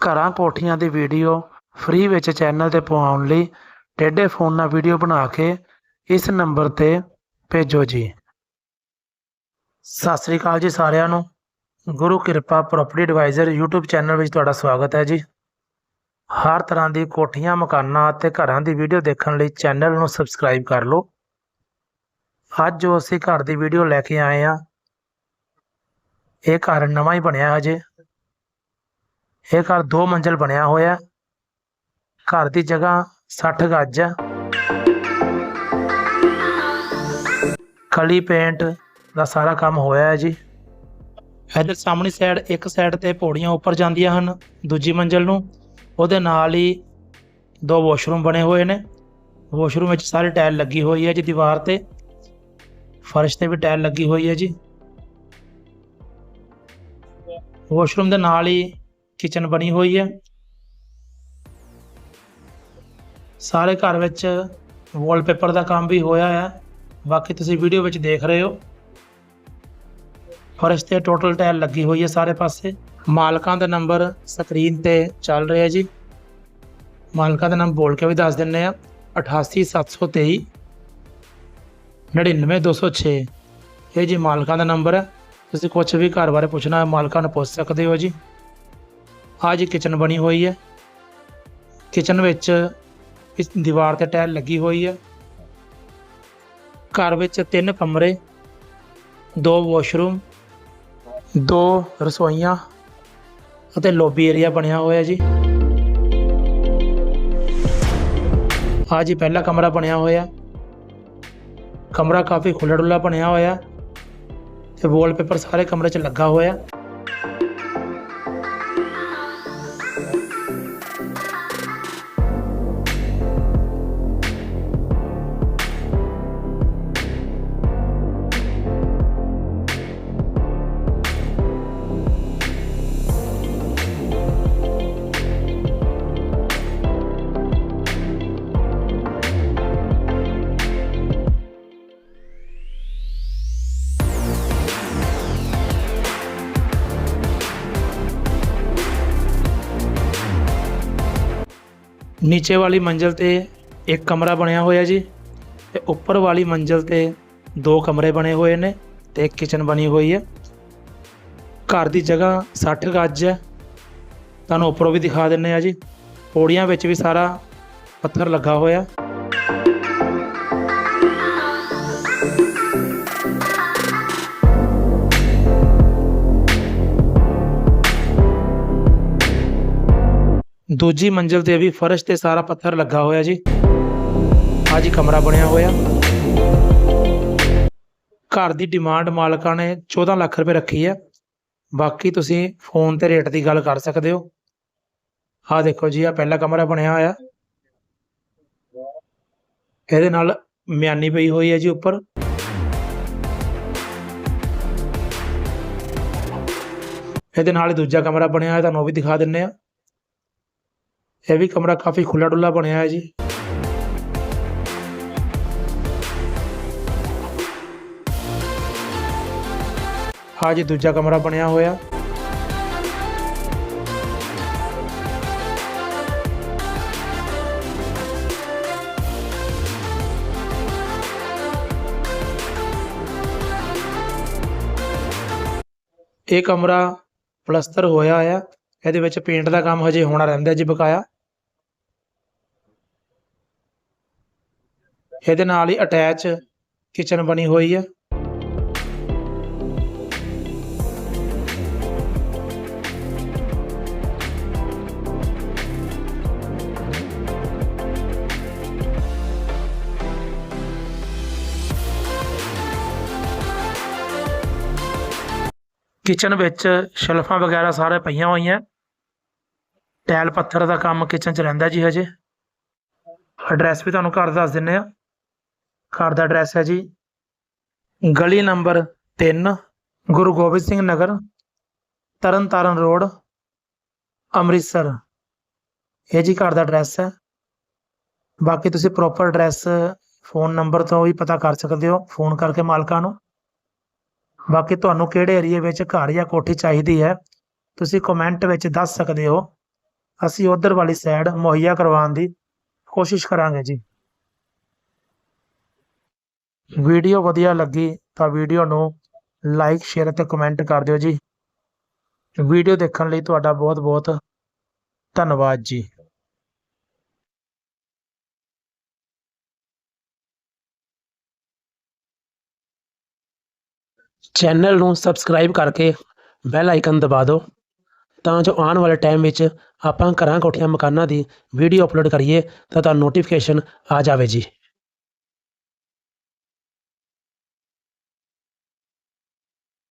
ਘਰਾਂ ਕੋਠੀਆਂ ਦੀ ਵੀਡੀਓ ਫ੍ਰੀ ਵਿੱਚ ਚੈਨਲ ਤੇ ਪਵਾਉਣ ਲਈ ਟੇਢੇ ਫੋਨ ਨਾਲ ਵੀਡੀਓ ਬਣਾ ਕੇ ਇਸ ਨੰਬਰ ਤੇ ਭੇਜੋ ਜੀ। ਸਤਿ ਸ੍ਰੀ ਅਕਾਲ ਜੀ ਸਾਰਿਆਂ ਨੂੰ। ਗੁਰੂ ਕਿਰਪਾ ਪ੍ਰਾਪਰਟੀ ਐਡਵਾਈਜ਼ਰ YouTube ਚੈਨਲ ਵਿੱਚ ਤੁਹਾਡਾ ਸਵਾਗਤ ਹੈ ਜੀ। ਹਰ ਤਰ੍ਹਾਂ ਦੀ ਕੋਠੀਆਂ, ਮਕਾਨਾਂ ਅਤੇ ਘਰਾਂ ਦੀ ਵੀਡੀਓ ਦੇਖਣ ਲਈ ਚੈਨਲ ਨੂੰ ਸਬਸਕ੍ਰਾਈਬ ਕਰ ਲਓ। ਅੱਜ ਜੋ ਅਸੀਂ ਘਰ ਦੀ ਵੀਡੀਓ ਲੈ ਕੇ ਆਏ ਆ ਇਹ ਘਰ ਨਵਾਂ ਹੀ ਬਣਿਆ ਹਜੇ। ਇਹ ਘਰ ਦੋ ਮੰਜ਼ਲ ਬਣਿਆ ਹੋਇਆ। ਘਰ ਦੀ ਜਗ੍ਹਾ 60 ਗੱਜ ਹੈ ਕਲੀ ਪੇਂਟ ਦਾ ਸਾਰਾ ਕੰਮ ਹੋਇਆ ਹੈ ਜੀ। ਇਧਰ ਸਾਹਮਣੀ ਸਾਈਡ ਇੱਕ ਸਾਈਡ ਤੇ ਪੌੜੀਆਂ ਉੱਪਰ ਜਾਂਦੀਆਂ ਹਨ, ਦੂਜੀ ਮੰਜ਼ਲ ਨੂੰ। ਉਹਦੇ ਨਾਲ ਹੀ ਦੋ ਵਾਸ਼ਰੂਮ ਬਣੇ ਹੋਏ ਨੇ। ਵਾਸ਼ਰੂਮ ਵਿੱਚ ਸਾਰੀ ਟਾਇਲ ਲੱਗੀ ਹੋਈ ਹੈ ਜੀ ਦੀਵਾਰ ਤੇ। ਫਰਸ਼ ਤੇ ਵੀ ਟਾਇਲ ਲੱਗੀ ਹੋਈ ਹੈ ਜੀ। ਵਾਸ਼ਰੂਮ ਦੇ ਨਾਲ ਹੀ ਕਿਚਨ ਬਣੀ ਹੋਈ ਹੈ। ਸਾਰੇ ਘਰ ਵਿੱਚ ਵਾਲਪੇਪਰ ਦਾ ਕੰਮ ਵੀ ਹੋਇਆ ਹੈ ਬਾਕੀ ਤੁਸੀਂ ਵੀਡੀਓ ਵਿੱਚ ਦੇਖ ਰਹੇ ਹੋ। ਫਰਸ਼ ਤੇ ਟੋਟਲ ਟਾਇਲ ਲੱਗੀ ਹੋਈ ਹੈ ਸਾਰੇ ਪਾਸੇ। ਮਾਲਕਾਂ ਦਾ ਨੰਬਰ ਸਕਰੀਨ ਤੇ ਚੱਲ ਰਿਹਾ ਜੀ। ਮਾਲਕਾਂ ਦਾ ਨਾਮ ਬੋਲ ਕੇ ਵੀ ਦੱਸ ਦਿੰਨੇ ਆ 88723 99206 ਇਹ ਜੀ ਮਾਲਕਾਂ ਦਾ ਨੰਬਰ ਹੈ। ਤੁਸੀਂ ਕੁਝ ਵੀ ਘਰ ਬਾਰੇ ਪੁੱਛਣਾ ਹੈ, ਮਾਲਕਾਂ ਨੂੰ ਪੁੱਛ ਸਕਦੇ ਹੋ ਜੀ। ਆਹ ਜੀ ਕਿਚਨ ਬਣੀ ਹੋਈ ਹੈ। ਕਿਚਨ ਵਿੱਚ ਇਸ ਦੀਵਾਰ ਤੇ ਟਾਇਲ ਲੱਗੀ ਹੋਈ ਹੈ। ਘਰ ਵਿੱਚ ਤਿੰਨ ਕਮਰੇ, ਦੋ ਵਾਸ਼ਰੂਮ ਦੋ ਰਸੋਈਆਂ ਅਤੇ ਲੋਬੀ ਏਰੀਆ ਬਣਿਆ ਹੋਇਆ ਜੀ। ਆਹ ਜੀ ਪਹਿਲਾ ਕਮਰਾ ਬਣਿਆ ਹੋਇਆ। ਕਮਰਾ ਕਾਫੀ ਖੁੱਲ੍ਹਾ ਡੁੱਲਾ ਬਣਿਆ ਹੋਇਆ। ਤੇ ਵਾਲਪੇਪਰ ਸਾਰੇ ਕਮਰੇ 'ਚ ਲੱਗਾ ਹੋਇਆ। ਨੀਚੇ ਵਾਲੀ ਮੰਜ਼ਲ ਤੇ ਇੱਕ ਕਮਰਾ ਬਣਿਆ ਹੋਇਆ ਜੀ ਤੇ ਉੱਪਰ ਵਾਲੀ ਮੰਜ਼ਲ ਤੇ ਦੋ ਕਮਰੇ ਬਣੇ ਹੋਏ ਨੇ ਤੇ ਇੱਕ ਕਿਚਨ ਬਣੀ ਹੋਈ ਹੈ। ਘਰ ਦੀ ਜਗ੍ਹਾ 60 ਗੱਜ ਹੈ। ਤੁਹਾਨੂੰ ਉੱਪਰੋਂ ਵੀ ਦਿਖਾ ਦਿੰਨੇ ਆ ਜੀ। ਪੌੜੀਆਂ ਵਿੱਚ ਵੀ ਸਾਰਾ ਪੱਥਰ ਲੱਗਾ ਹੋਇਆ। ਦੂਜੀ ਮੰਜ਼ਲ ਤੇ ਵੀ ਫਰਸ਼ ਤੇ ਸਾਰਾ ਪੱਥਰ ਲੱਗਾ ਹੋਇਆ ਜੀ। ਆਹ ਜੀ ਕਮਰਾ ਬਣਿਆ ਹੋਇਆ। ਘਰ ਦੀ ਡਿਮਾਂਡ ਮਾਲਕਾਂ ਨੇ 14 ਲੱਖ ਰੁਪਏ ਰੱਖੀ ਹੈ। ਬਾਕੀ ਤੁਸੀਂ ਫੋਨ ਤੇ ਰੇਟ ਦੀ ਗੱਲ ਕਰ ਸਕਦੇ ਹੋ। ਆਹ ਦੇਖੋ ਜੀ ਆ ਪਹਿਲਾ ਕਮਰਾ ਬਣਿਆ ਹੋਇਆ। ਇਹਦੇ ਨਾਲ ਮਿਆਨੀ ਪਈ ਹੋਈ ਹੈ ਜੀ ਉੱਪਰ। ਇਹਦੇ ਨਾਲ ਹੀ ਦੂਜਾ ਕਮਰਾ ਬਣਿਆ ਹੋਇਆ, ਤੁਹਾਨੂੰ ਉਹ ਵੀ ਦਿਖਾ ਦਿੰਨੇ ਆ। ਇਹ ਵੀ ਕਮਰਾ ਕਾਫੀ ਖੁੱਲਾ ਡੁੱਲਾ ਬਣਿਆ ਹੈ ਜੀ। ਹਾਂ ਜੀ ਦੂਜਾ ਕਮਰਾ ਬਣਿਆ ਹੋਇਆ। ਇਹ ਕਮਰਾ ਪਲਸਤਰ ਹੋਇਆ ਆ ਇਹਦੇ ਵਿੱਚ ਪੇਂਟ ਦਾ ਕੰਮ ਹਜੇ ਹੋਣਾ ਰਹਿੰਦਾ ਜੀ ਬਕਾਇਆ। ਇਹਦੇ ਨਾਲ ਹੀ ਅਟੈਚ ਕਿਚਨ ਬਣੀ ਹੋਈ ਹੈ ਕਿਚਨ ਵਿੱਚ ਸ਼ੈਲਫਾਂ ਵਗੈਰਾ ਸਾਰੇ ਪਈਆਂ ਹੋਈਆਂ। ਟੈਲ ਪੱਥਰ ਦਾ ਕੰਮ ਕਿਚਨ 'ਚ ਰਹਿੰਦਾ ਜੀ ਹਜੇ। ਐਡਰੈਸ ਵੀ ਤੁਹਾਨੂੰ ਘਰ ਦੱਸ ਦਿੰਨੇ ਆ। ਘਰ ਦਾ ਐਡਰੈਸ ਹੈ ਜੀ। ਗਲੀ ਨੰਬਰ 3 ਗੁਰੂ ਗੋਬਿੰਦ ਸਿੰਘ ਨਗਰ, ਤਰਨਤਾਰਨ ਰੋਡ, ਅੰਮ੍ਰਿਤਸਰ। ਇਹ ਜੀ ਘਰ ਦਾ ਐਡਰੈਸ ਹੈ। ਬਾਕੀ ਤੁਸੀਂ ਪ੍ਰੋਪਰ ਐਡਰੈਸ ਫੋਨ ਨੰਬਰ ਤੋਂ ਵੀ ਪਤਾ ਕਰ ਸਕਦੇ ਹੋ ਫੋਨ ਕਰਕੇ ਮਾਲਕਾਂ ਨੂੰ। ਬਾਕੀ ਤੁਹਾਨੂੰ ਕਿਹੜੇ ਏਰੀਏ ਵਿੱਚ ਘਰ ਜਾਂ ਕੋਠੀ ਚਾਹੀਦੀ ਹੈ, ਤੁਸੀਂ ਕਮੈਂਟ ਵਿੱਚ ਦੱਸ ਸਕਦੇ ਹੋ। ਅਸੀਂ ਉਧਰ ਵਾਲੀ ਸਾਈਡ ਮੁਹੱਈਆ ਕਰਵਾਉਣ ਦੀ ਕੋਸ਼ਿਸ਼ ਕਰਾਂਗੇ ਜੀ। ਵੀਡੀਓ ਵਧੀਆ ਲੱਗੀ ਤਾਂ ਵੀਡੀਓ ਨੂੰ ਲਾਈਕ ਸ਼ੇਅਰ ਅਤੇ ਕਮੈਂਟ ਕਰ ਦਿਓ ਜੀ। ਵੀਡੀਓ ਦੇਖਣ ਲਈ ਤੁਹਾਡਾ ਬਹੁਤ ਬਹੁਤ ਧੰਨਵਾਦ ਜੀ। ਚੈਨਲ ਨੂੰ ਸਬਸਕ੍ਰਾਈਬ ਕਰਕੇ ਬੈਲ ਆਈਕਨ ਦਬਾ ਦਿਓ ਤਾਂ ਜੋ ਆਉਣ ਵਾਲੇ ਟਾਈਮ ਵਿੱਚ ਆਪਾਂ ਘਰਾਂ ਕੋਠੀਆਂ ਮਕਾਨਾਂ ਦੀ ਵੀਡੀਓ ਅਪਲੋਡ ਕਰੀਏ ਤਾਂ ਤੁਹਾਨੂੰ ਨੋਟੀਫਿਕੇਸ਼ਨ ਆ ਜਾਵੇ ਜੀ।